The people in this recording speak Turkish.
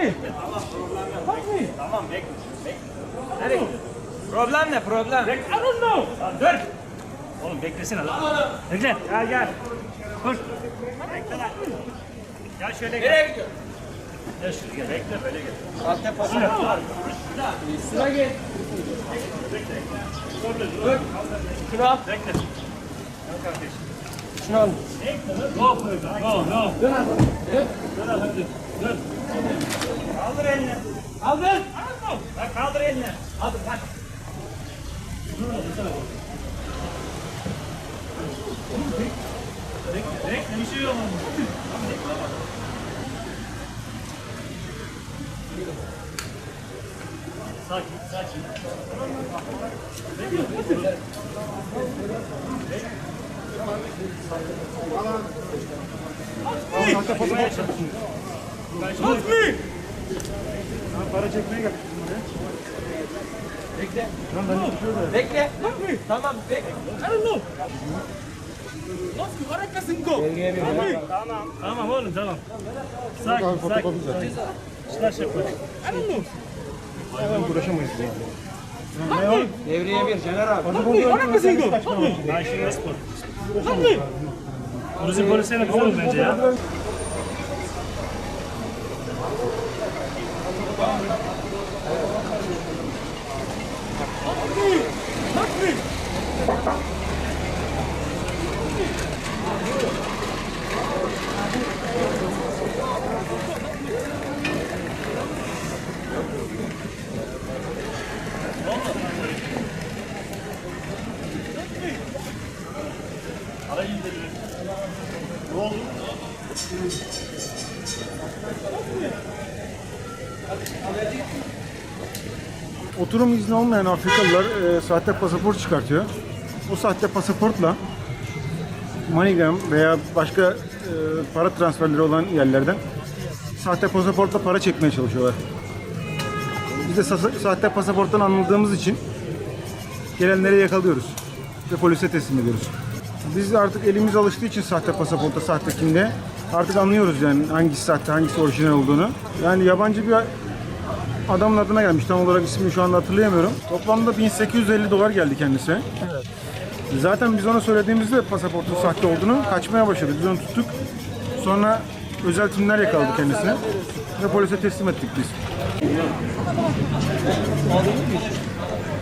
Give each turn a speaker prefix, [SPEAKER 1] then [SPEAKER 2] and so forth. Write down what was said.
[SPEAKER 1] Fuck me.
[SPEAKER 2] Tamam bekle. Bekle. Nereye Problem ne problem?
[SPEAKER 1] I don't know.
[SPEAKER 2] Lan dur. Oğlum beklesene lan. Bekle. Gel gel. Dur. Bekle lan. Gel şöyle gel. Nereye gidiyorsun? Gel şuraya gel. Bekle böyle gel.
[SPEAKER 3] Sahte pasaport. Sıra gel.
[SPEAKER 2] Şunu al. Bekle. Gel kardeşim.
[SPEAKER 3] Şunu al.
[SPEAKER 2] Bekle. No no.
[SPEAKER 3] Dön abi. Dön.
[SPEAKER 2] Dur hadi. Dur. Kaldır elini. Kaldır. Bak kaldır elini. Hadi bak. Bekle, bekle, bir şey yok. Sakin, sakin.
[SPEAKER 1] Fuck me.
[SPEAKER 2] Para çekmeye gel.
[SPEAKER 3] Bekle. Bekle. Tamam bekle.
[SPEAKER 1] I don't know. Let's go. Ara kasıngo.
[SPEAKER 3] Belgeye bir ver.
[SPEAKER 2] Tamam. Tamam oğlum tamam. Sakin, sakin. İşler şey yapalım.
[SPEAKER 1] I don't know.
[SPEAKER 3] Devreye bir.
[SPEAKER 1] Ara kasıngo. Fuck me.
[SPEAKER 2] Ben şimdi spor.
[SPEAKER 1] Me.
[SPEAKER 2] Bizim polislerine güzel olur bence ya.
[SPEAKER 4] Oturum izni olmayan Afrikalılar e, sahte pasaport çıkartıyor. O sahte pasaportla MoneyGram veya başka e, para transferleri olan yerlerden sahte pasaportla para çekmeye çalışıyorlar. Biz de sa- sahte pasaporttan anıldığımız için gelenleri yakalıyoruz ve polise teslim ediyoruz. Biz de artık elimiz alıştığı için sahte pasaporta, sahte kimliğe artık anlıyoruz yani hangisi sahte, hangisi orijinal olduğunu. Yani yabancı bir adamın adına gelmiş. Tam olarak ismini şu anda hatırlayamıyorum. Toplamda 1850 dolar geldi kendisi. Zaten biz ona söylediğimizde pasaportun sahte olduğunu kaçmaya başladı. Biz onu tuttuk. Sonra özel timler yakaladı kendisini. Ve polise teslim ettik biz.